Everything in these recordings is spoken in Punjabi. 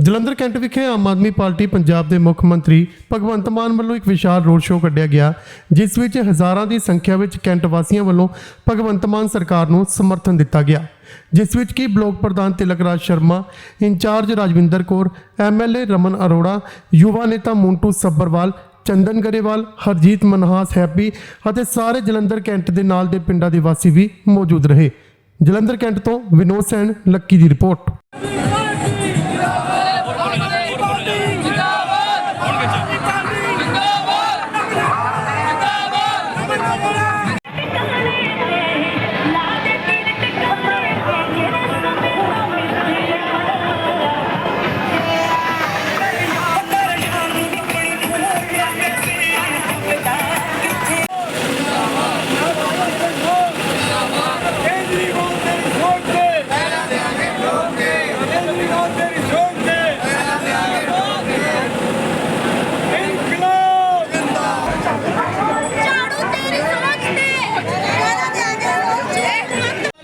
ਜਲੰਧਰ ਕੈਂਟ ਵਿਖੇ ਆਮ ਆਦਮੀ ਪਾਰਟੀ ਪੰਜਾਬ ਦੇ ਮੁੱਖ ਮੰਤਰੀ ਭਗਵੰਤ ਮਾਨ ਵੱਲੋਂ ਇੱਕ ਵਿਸ਼ਾਲ ਰੋਡ ਸ਼ੋਅ ਕੱਢਿਆ ਗਿਆ, ਜਿਸ ਵਿੱਚ ਹਜ਼ਾਰਾਂ ਦੀ ਸੰਖਿਆ ਵਿੱਚ ਕੈਂਟ ਵਾਸੀਆਂ ਵੱਲੋਂ ਭਗਵੰਤ ਮਾਨ ਸਰਕਾਰ ਨੂੰ ਸਮਰਥਨ ਦਿੱਤਾ ਗਿਆ, ਜਿਸ ਵਿੱਚ ਕੀ ਬਲਾਕ ਪ੍ਰਧਾਨ ਤਿਲਕ ਰਾਜ ਸ਼ਰਮਾ, ਇੰਚਾਰਜ ਰਾਜਵਿੰਦਰ ਕੌਰ ਐਮਐਲਏ ਰਮਨ ਅਰੋੜਾ, ਯੁਵਾ ਨੇਤਾ ਮੋਂਟੂ ਸੱਬਰਵਾਲ ਚੰਦਨ ਗਰੇਵਾਲ, ਹਰਜੀਤ ਮਨਹਾਸ ਹੈਪੀ ਅਤੇ ਸਾਰੇ ਜਲੰਧਰ ਕੈਂਟ ਦੇ ਨਾਲ ਦੇ ਪਿੰਡਾਂ ਦੇ ਵਾਸੀ ਵੀ ਮੌਜੂਦ ਰਹੇ। ਜਲੰਧਰ ਕੈਂਟ ਤੋਂ ਵਿਨੋਦ ਸੈਨ, ਲੱਕੀ ਦੀ ਰਿਪੋਰਟ। না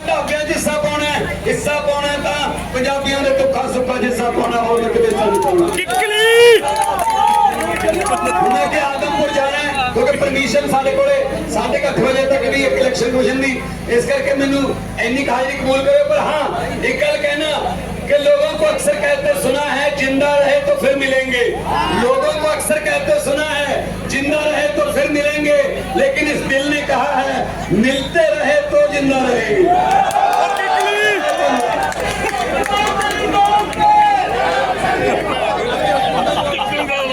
ਢਾਬਿਆਂ 'ਚ ਹਿੱਸਾ ਪਾਉਣਾ ਹੈ ਹਿੱਸਾ ਪਾਉਣਾ ਹੈ ਤਾਂ ਪੰਜਾਬੀਆਂ ਦੇ ਦੁੱਖਾਂ ਸੁੱਖਾਂ 'ਚ ਹਿੱਸਾ ਪਾਉਣਾ ਹੋਰ ਤਾਂ ਕਿਤੇ ਨਹੀਂ ਪਾਉਣਾ ਮੈਂ ਕਿ ਆਦਮਪੁਰ ਜਾਣਾ ਹੈ ਕਿਉਂਕਿ ਪਰਮਿਸ਼ਨ ਸਾਡੇ ਕੋਲੇ 8:30 ਵਜੇ ਤੱਕ ਵੀ ਇੱਕ ਇਲੈਕਸ਼ਨ ਕਮਿਸ਼ਨ ਦੀ ਇਸ ਕਰਕੇ ਮੈਨੂੰ ਇੰਨੀ ਕੁ ਹਾਜ਼ਰੀ ਕਬੂਲ ਕਰਿਓ ਪਰ ਹਾਂ ਇੱਕ ਗੱਲ ਕਹਿਣਾ कि लोगों को अक्सर कहते सुना है जिंदा रहे तो फिर मिलेंगे लोगों को अक्सर कहते मिलते रहे तो जिंदा रहेंगे